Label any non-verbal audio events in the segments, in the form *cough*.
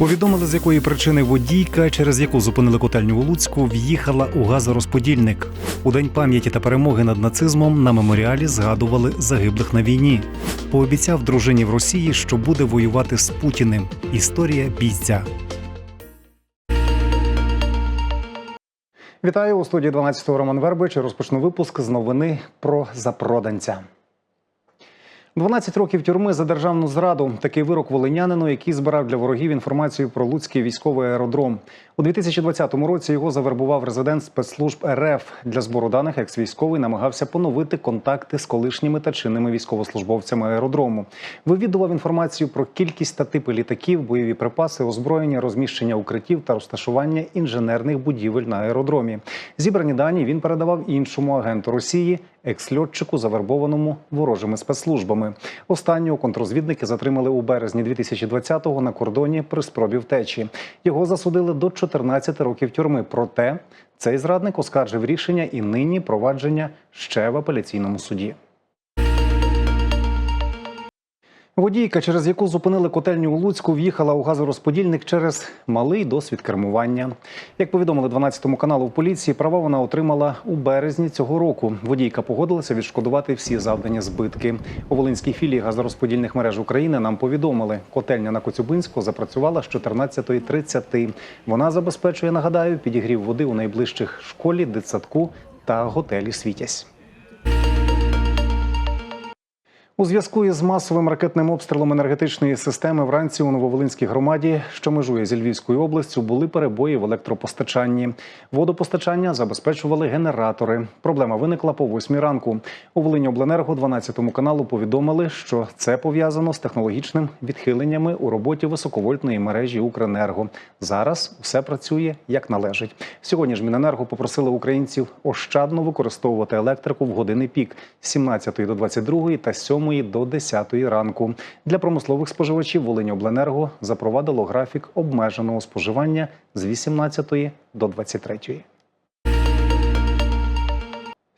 Повідомили, з якої причини водійка, через яку зупинили котельню у Луцьку, в'їхала у газорозподільник. У день пам'яті та перемоги над нацизмом на меморіалі згадували загиблих на війні. Пообіцяв дружині в Росії, що буде воювати з Путіним. Історія бійця. Вітаю у студії 12-го Роман Вербич. Розпочну випуск з новини про запроданця. 12 років тюрми за державну зраду. Такий вирок волинянину, який збирав для ворогів інформацію про Луцький військовий аеродром. У 2020 році його завербував резидент спецслужб РФ для збору даних. Екс-військовий намагався поновити контакти з колишніми та чинними військовослужбовцями аеродрому. Вивідував інформацію про кількість та типи літаків, бойові припаси, озброєння, розміщення укриттів та розташування інженерних будівель на аеродромі. Зібрані дані він передавав іншому агенту Росії, екс-льотчику, завербованому ворожими спецслужбами. Останнього контрозвідники затримали у березні 2020-го на кордоні при спробі втечі. Його засудили до 14 років тюрми. Проте цей зрадник оскаржив рішення і нині провадження ще в апеляційному суді. Водійка, через яку зупинили котельню у Луцьку, в'їхала у газорозподільник через малий досвід кермування. Як повідомили 12 каналу в поліції, права вона отримала у березні цього року. Водійка погодилася відшкодувати всі завдані збитки. У Волинській філії газорозподільних мереж України нам повідомили, котельня на Коцюбинську запрацювала з 14.30. Вона забезпечує, нагадаю, підігрів води у найближчих школі, дитсадку та готелі Світязь. У зв'язку із масовим ракетним обстрілом енергетичної системи вранці у Нововолинській громаді, що межує зі Львівською областю, були перебої в електропостачанні. Водопостачання забезпечували генератори. Проблема виникла по 8 ранку. У Волині Обленерго 12 каналу повідомили, що це пов'язано з технологічним відхиленнями у роботі високовольтної мережі Укренерго. Зараз все працює як належить. Сьогодні ж Міненерго попросили українців ощадно використовувати електрику в години пік з 17 до 22 та з 7 до 10 ранку. Для промислових споживачів Волиньобленерго запровадило графік обмеженого споживання з 18 до 23.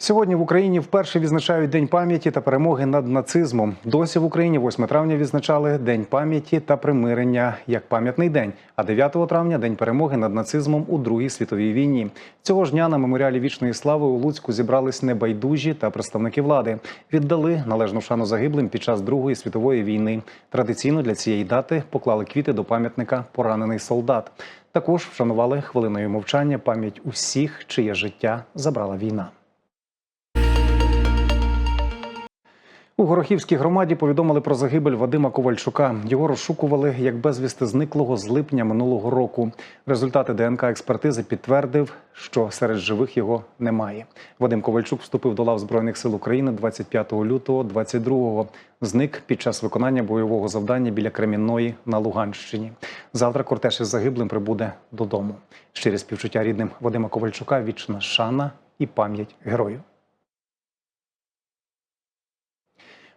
Сьогодні в Україні вперше відзначають День пам'яті та перемоги над нацизмом. Досі в Україні 8 травня відзначали День пам'яті та примирення як пам'ятний день, а 9 травня День перемоги над нацизмом у Другій світовій війні. Цього ж дня на меморіалі вічної слави у Луцьку зібрались небайдужі та представники влади. Віддали належну шану загиблим під час Другої світової війни. Традиційно для цієї дати поклали квіти до пам'ятника Поранений солдат. Також вшанували хвилиною мовчання пам'ять усіх, чиє життя забрала війна. У Горохівській громаді повідомили про загибель Вадима Ковальчука. Його розшукували як безвісти зниклого з липня минулого року. Результати ДНК експертизи підтвердив, що серед живих його немає. Вадим Ковальчук вступив до лав збройних сил України 25 лютого 22-го. Зник під час виконання бойового завдання біля Кремінної на Луганщині. Завтра кортеж із загиблим прибуде додому. Щирі співчуття рідним Вадима Ковальчука, вічна шана і пам'ять герою.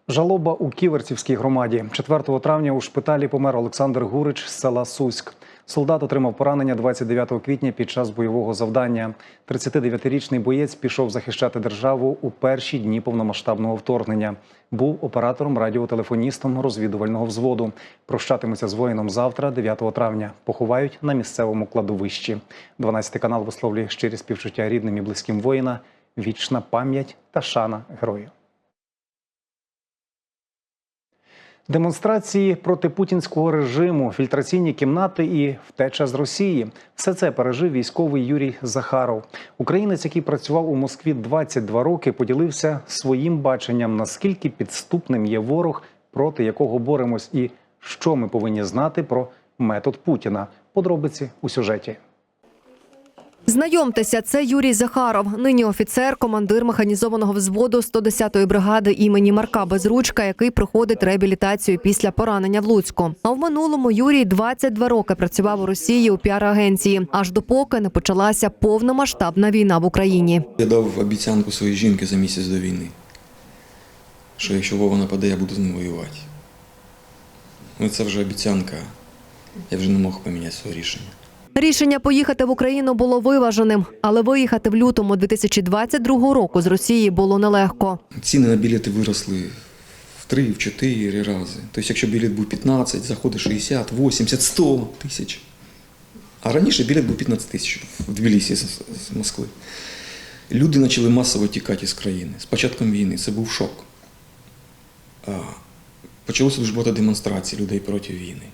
Жалоба у Ківерцівській громаді. 4 травня у шпиталі помер Олександр Гурич з села Суськ. Солдат отримав поранення 29 квітня під час бойового завдання. 39-річний боєць пішов захищати державу у перші дні повномасштабного вторгнення. Був оператором радіотелефоністом розвідувального взводу. Прощатимуться з воїном завтра, 9 травня. Поховають на місцевому кладовищі. 12 канал висловлює щирі співчуття рідним і близьким воїна. Вічна пам'ять та шана герою. Демонстрації проти путінського режиму, фільтраційні кімнати і втеча з Росії все це пережив військовий Юрій Захаров. Українець, який працював у Москві 22 роки, поділився своїм баченням, наскільки підступним є ворог, проти якого боремось, і що ми повинні знати про метод Путіна. Подробиці у сюжеті. Знайомтеся, це Юрій Захаров, нині офіцер, командир механізованого взводу 110-ї бригади імені Марка Безручка, який проходить реабілітацію після поранення в Луцьку. А в минулому Юрій 22 роки працював у Росії у піар-агенції, аж допоки не почалася повномасштабна війна в Україні. Я дав обіцянку своїй жінки за місяць до війни, що якщо Вова нападе, я буду з ним воювати. Ну, це вже обіцянка. Я вже не мог поміняти своє рішення. Рішення поїхати в Україну було виваженим, але виїхати в лютому 2022 року з Росії було нелегко. Ціни на білети виросли в 3, в 4 рази. Тобто, якщо білет був 15, заходить 60, 80, 100 тисяч. А раніше білет був 15 тисяч в Тбілісі з Москви. Люди почали масово тікати з країни. З початком війни це був шок. Почалося дуже багато демонстрацій людей проти війни.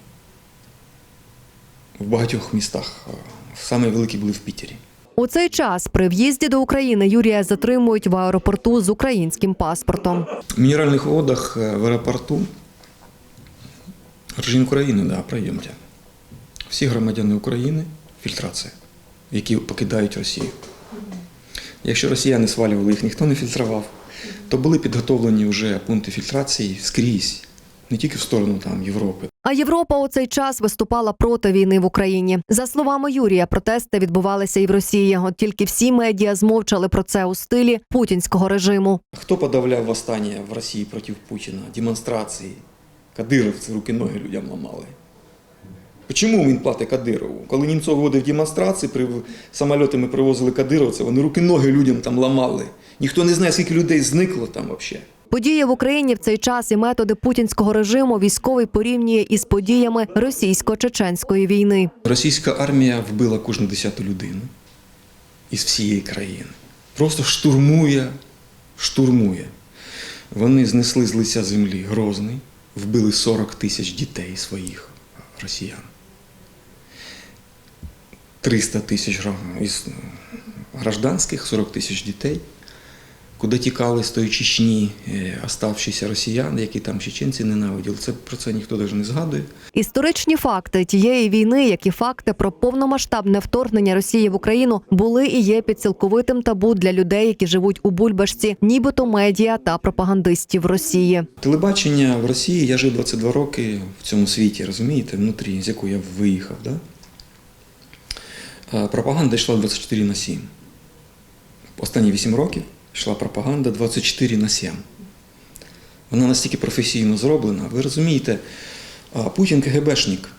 В багатьох містах. Саме великі були в Пітері. У цей час при в'їзді до України Юрія затримують в аеропорту з українським паспортом. В мінеральних водах е, в аеропорту гражданин України, да, пройдемте. Всі громадяни України фільтрація, які покидають Росію. Якщо росіяни свалювали, їх ніхто не фільтрував, то були підготовлені вже пункти фільтрації скрізь, не тільки в сторону там, Європи. А Європа у цей час виступала проти війни в Україні. За словами Юрія, протести відбувалися і в Росії. От тільки всі медіа змовчали про це у стилі путінського режиму. Хто подавляв восстання в Росії проти Путіна? Демонстрації. Кадировці руки-ноги людям ламали. Чому він платить Кадирову? Коли Німцов вводив демонстрації, при самольотами привозили кадировців, вони руки-ноги людям там ламали. Ніхто не знає, скільки людей зникло там взагалі. Події в Україні в цей час і методи путінського режиму військовий порівнює із подіями російсько-чеченської війни. Російська армія вбила кожну десяту людину із всієї країни. Просто штурмує, штурмує. Вони знесли з лиця землі Грозний, вбили 40 тисяч дітей своїх росіян. 300 тисяч е, гражданських, 40 тисяч дітей. Куди тікали з тої Чечні е, оставшіся росіяни, які там чеченці ненавиділи. Це про це ніхто навіть не згадує. Історичні факти тієї війни, як і факти про повномасштабне вторгнення Росії в Україну, були і є під цілковитим табу для людей, які живуть у Бульбашці, нібито медіа та пропагандистів Росії. Телебачення в Росії, я жив 22 роки в цьому світі, розумієте, внутрі, з якого я виїхав. Да? Пропаганда йшла 24 на 7. Останні 8 років йшла пропаганда 24 на 7. Вона настільки професійно зроблена. Ви розумієте, Путін КГБшник.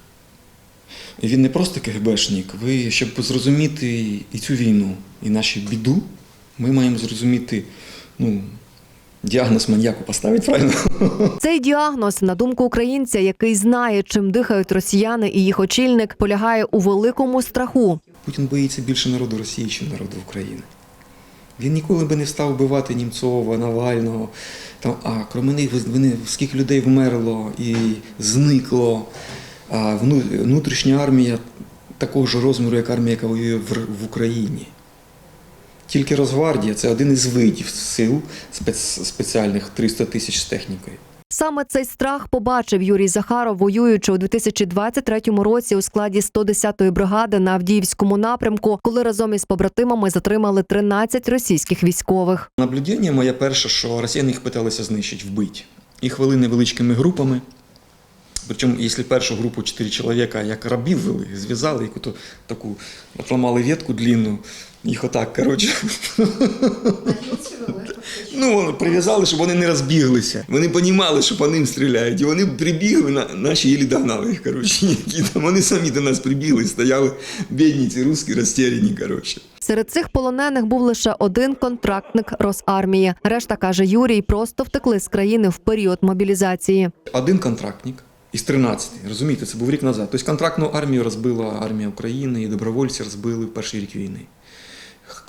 І він не просто КГБшник. Ви, щоб зрозуміти і цю війну, і нашу біду, ми маємо зрозуміти ну, діагноз маньяку поставити правильно. *laughs* Цей діагноз, на думку українця, який знає, чим дихають росіяни і їх очільник, полягає у великому страху. Путін боїться більше народу Росії, ніж народу України. Він ніколи би не став вбивати Німцова, Навального. Там, а крім них вони, скільки людей вмерло і зникло. А внутрішня армія такого ж розміру, як армія, яка воює в, Україні. Тільки Росгвардія це один із видів сил спец, спеціальних 300 тисяч з технікою. Саме цей страх побачив Юрій Захаров, воюючи у 2023 році у складі 110-ї бригади на Авдіївському напрямку, коли разом із побратимами затримали 13 російських військових. Наблюдення моє перше, що росіяни їх питалися знищити, вбити. Їх вели невеличкими групами. Причому, якщо першу групу 4 чоловіка як рабів вели, зв'язали яку то таку, отламали ветку длинну, їх отак, коротше. Ну, прив'язали, щоб вони не розбіглися. Вони розуміли, що по ним стріляють. І вони прибігли, на, наші їлі догнали їх, коротше. Які там, вони самі до нас прибігли, стояли бідні ці русські розтеряні, коротше. Серед цих полонених був лише один контрактник Росармії. Решта каже Юрій, просто втекли з країни в період мобілізації. Один контрактник із 13, розумієте, це був рік назад. Тобто контрактну армію розбила армія України і добровольці розбили в перший рік війни.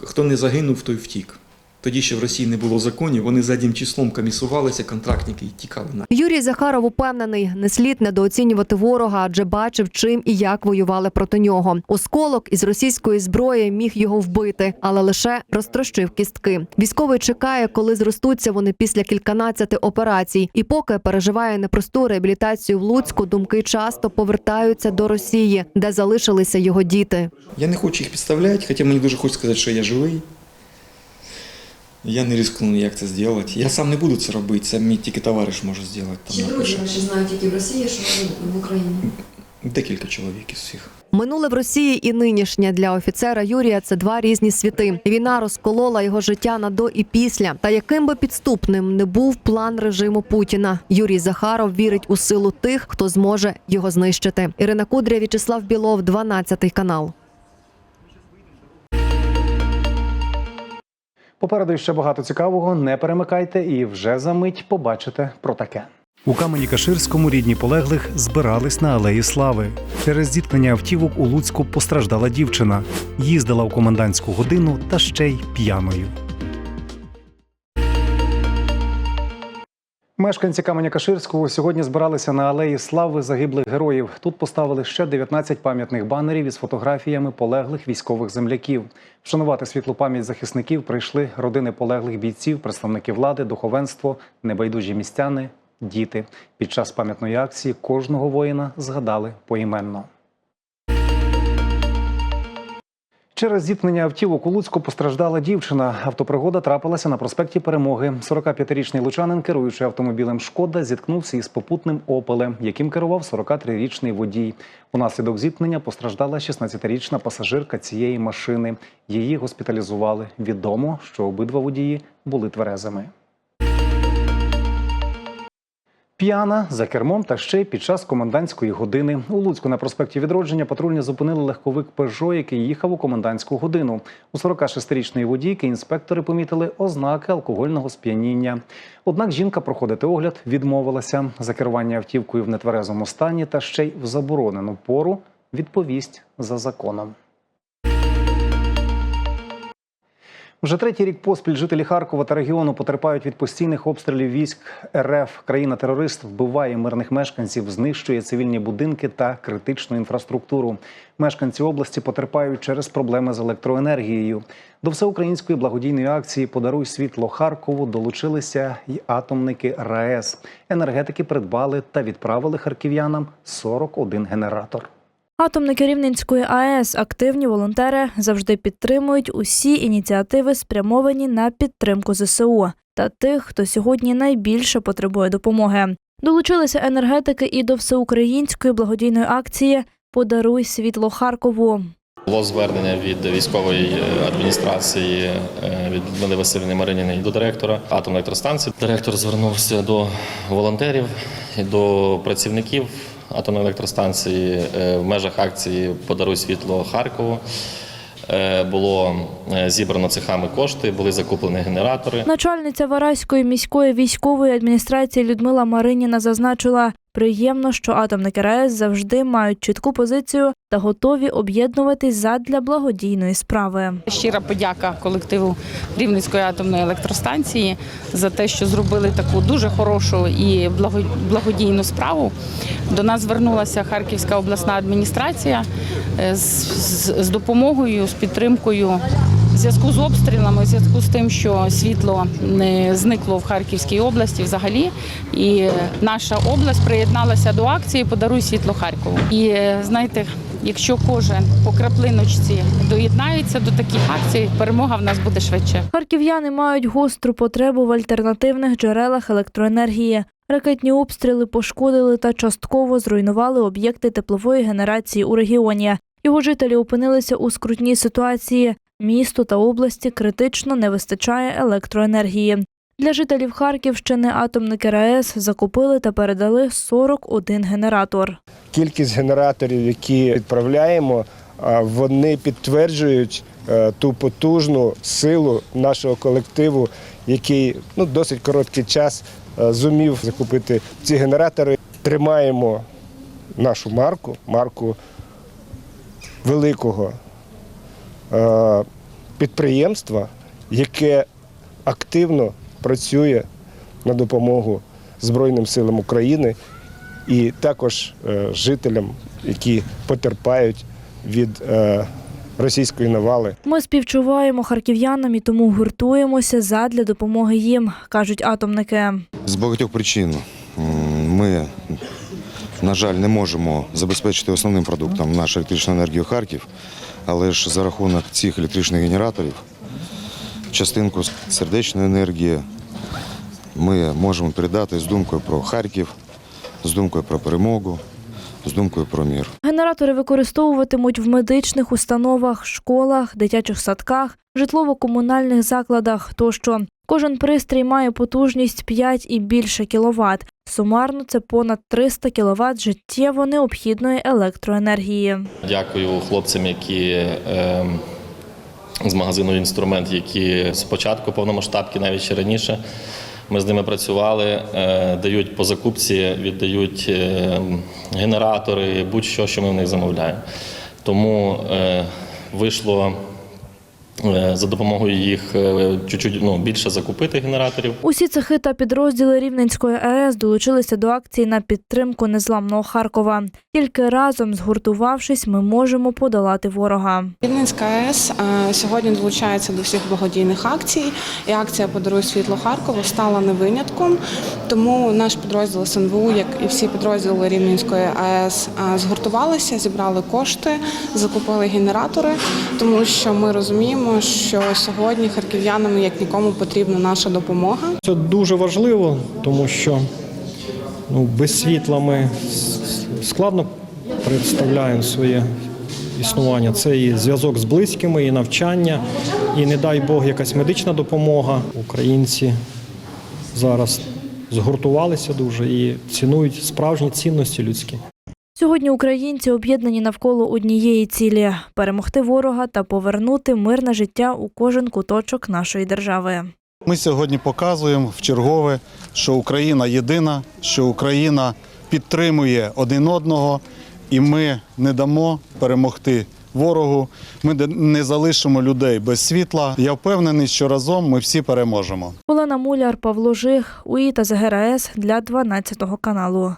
Хто не загинув, той втік. Тоді ще в Росії не було законів, вони заднім числом комісувалися, контрактники і тікали на. Юрій Захаров упевнений, не слід недооцінювати ворога, адже бачив, чим і як воювали проти нього. Осколок із російської зброї міг його вбити, але лише розтрощив кістки. Військовий чекає, коли зростуться вони після кільканадцяти операцій. І поки переживає непросту реабілітацію в Луцьку, думки часто повертаються до Росії, де залишилися його діти. Я не хочу їх підставляти, хоча мені дуже хочеться сказати, що я живий. Я не ризикну ніяк це зробити. Я сам не буду це робити, це мій тільки товариш може зробити. Там Чи друзі напише. знають, які в Росії, що в Україні? Декілька чоловік із всіх. Минуле в Росії і нинішнє для офіцера Юрія це два різні світи. Війна розколола його життя на до і після. Та яким би підступним не був план режиму Путіна, Юрій Захаров вірить у силу тих, хто зможе його знищити. Ірина Кудря, В'ячеслав Білов, 12 канал. Попереду ще багато цікавого. Не перемикайте і вже за мить побачите про таке. У камені Каширському рідні полеглих збирались на алеї Слави. Через зіткнення автівок у Луцьку постраждала дівчина. Їздила у комендантську годину та ще й п'яною. Мешканці каменя Каширського сьогодні збиралися на алеї слави загиблих героїв. Тут поставили ще 19 пам'ятних банерів із фотографіями полеглих військових земляків. Вшанувати світлу пам'ять захисників прийшли родини полеглих бійців, представники влади, духовенство, небайдужі містяни, діти. Під час пам'ятної акції кожного воїна згадали поіменно. Через зіткнення автівок у Луцьку постраждала дівчина. Автопригода трапилася на проспекті Перемоги. 45-річний лучанин, керуючи автомобілем Шкода, зіткнувся із попутним опелем, яким керував 43-річний водій. Унаслідок зіткнення постраждала 16-річна пасажирка цієї машини. Її госпіталізували. Відомо, що обидва водії були тверезими. П'яна за кермом та ще й під час комендантської години. У Луцьку на проспекті Відродження патрульні зупинили легковик Пежо, який їхав у комендантську годину. У 46-річної водійки інспектори помітили ознаки алкогольного сп'яніння. Однак жінка проходити огляд відмовилася. За керування автівкою в нетверезому стані та ще й в заборонену пору відповість за законом. Вже третій рік поспіль жителі Харкова та регіону потерпають від постійних обстрілів військ РФ. Країна-терорист вбиває мирних мешканців, знищує цивільні будинки та критичну інфраструктуру. Мешканці області потерпають через проблеми з електроенергією. До всеукраїнської благодійної акції Подаруй світло Харкову долучилися й атомники РаЕС. Енергетики придбали та відправили харків'янам 41 генератор. Атомники Рівненської АЕС, активні волонтери, завжди підтримують усі ініціативи, спрямовані на підтримку ЗСУ та тих, хто сьогодні найбільше потребує допомоги. Долучилися енергетики і до всеукраїнської благодійної акції Подаруй світло Харкову. Було звернення від військової е, адміністрації е, від Людмили Васильівни Мариніної до директора атомної електростанції. Директор звернувся до волонтерів до працівників атомної електростанції е, в межах акції Подаруй світло Харкову. Е, Було е, зібрано цехами кошти, були закуплені генератори. Начальниця Вараської міської військової адміністрації Людмила Мариніна зазначила, приємно, що атомники РаЕС завжди мають чітку позицію та готові об'єднуватись задля благодійної справи. Щира подяка колективу Рівненської атомної електростанції за те, що зробили таку дуже хорошу і благодійну справу. До нас звернулася Харківська обласна адміністрація е, з, з, з допомогою, з підтримкою. В зв'язку з обстрілами, в зв'язку з тим, що світло не зникло в Харківській області взагалі, і наша область приєдналася до акції Подаруй світло Харкову. І е, знаєте, якщо кожен по краплиночці доєднається до таких акцій, перемога в нас буде швидше. Харків'яни мають гостру потребу в альтернативних джерелах електроенергії. Ракетні обстріли пошкодили та частково зруйнували об'єкти теплової генерації у регіоні. Його жителі опинилися у скрутній ситуації. Місту та області критично не вистачає електроенергії. Для жителів Харківщини атомники РаЕС закупили та передали 41 генератор. кількість генераторів, які відправляємо, вони підтверджують е, ту потужну силу нашого колективу, який ну, досить короткий час е, зумів закупити ці генератори. Тримаємо нашу марку, марку великого е, підприємства, яке активно працює на допомогу Збройним силам України і також е, жителям, які потерпають від е, російської навали. Ми співчуваємо харків'янам і тому гуртуємося задля допомоги їм, кажуть атомники. З багатьох причин ми, на жаль, не можемо забезпечити основним продуктом нашу електричну енергію Харків, але ж за рахунок цих електричних генераторів, частинку сердечної енергії ми можемо передати з думкою про Харків, з думкою про перемогу, з думкою про мір. Генератори використовуватимуть в медичних установах, школах, дитячих садках, житлово-комунальних закладах тощо. Кожен пристрій має потужність 5 і більше кіловат. Сумарно це понад 300 кіловат життєво необхідної електроенергії. Дякую хлопцям, які е, з магазину інструмент, які спочатку повномасштабки, навіть ще раніше, Ми з ними працювали, е, дають по закупці, віддають е, генератори, будь-що, що ми в них замовляємо. Тому е, вийшло за допомогою їх е, чуть-чуть ну, більше закупити генераторів. Усі цехи та підрозділи Рівненської АЕС долучилися до акції на підтримку незламного Харкова. Тільки разом, згуртувавшись, ми можемо подолати ворога. Рівненська АЕС е, сьогодні долучається до всіх благодійних акцій, і акція Подаруй світло Харкову стала не винятком. Тому наш підрозділ СНВУ, як і всі підрозділи Рівненської АЕС, е, згуртувалися, зібрали кошти, закупили генератори, тому що ми розуміємо, що сьогодні харків'янам як нікому потрібна наша допомога. Це дуже важливо, тому що ну, без світла ми складно представляємо своє існування. Це і зв'язок з близькими, і навчання, і не дай Бог якась медична допомога. Українці зараз згуртувалися дуже і цінують справжні цінності людські. Сьогодні українці об'єднані навколо однієї цілі перемогти ворога та повернути мирне життя у кожен куточок нашої держави. Ми сьогодні показуємо в чергове, що Україна єдина, що Україна підтримує один одного, і ми не дамо перемогти ворогу. Ми не залишимо людей без світла. Я впевнений, що разом ми всі переможемо. Олена Муляр, Павло Жих, УІ та ЗГРАЕС для 12 каналу.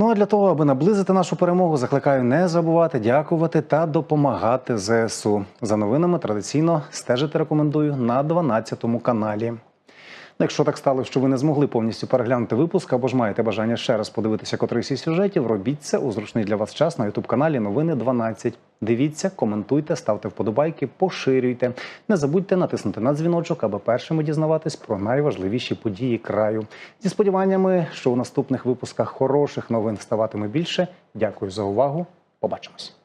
Ну а для того, аби наблизити нашу перемогу, закликаю не забувати дякувати та допомагати ЗСУ. За новинами традиційно стежити рекомендую на 12 каналі. Ну, Якщо так стало, що ви не змогли повністю переглянути випуск або ж маєте бажання ще раз подивитися котрийсь із сюжетів, робіть це у зручний для вас час на Ютуб каналі Новини 12. Дивіться, коментуйте, ставте вподобайки, поширюйте. Не забудьте натиснути на дзвіночок, аби першими дізнаватись про найважливіші події краю. Зі сподіваннями, що у наступних випусках хороших новин ставатиме більше. Дякую за увагу. Побачимось.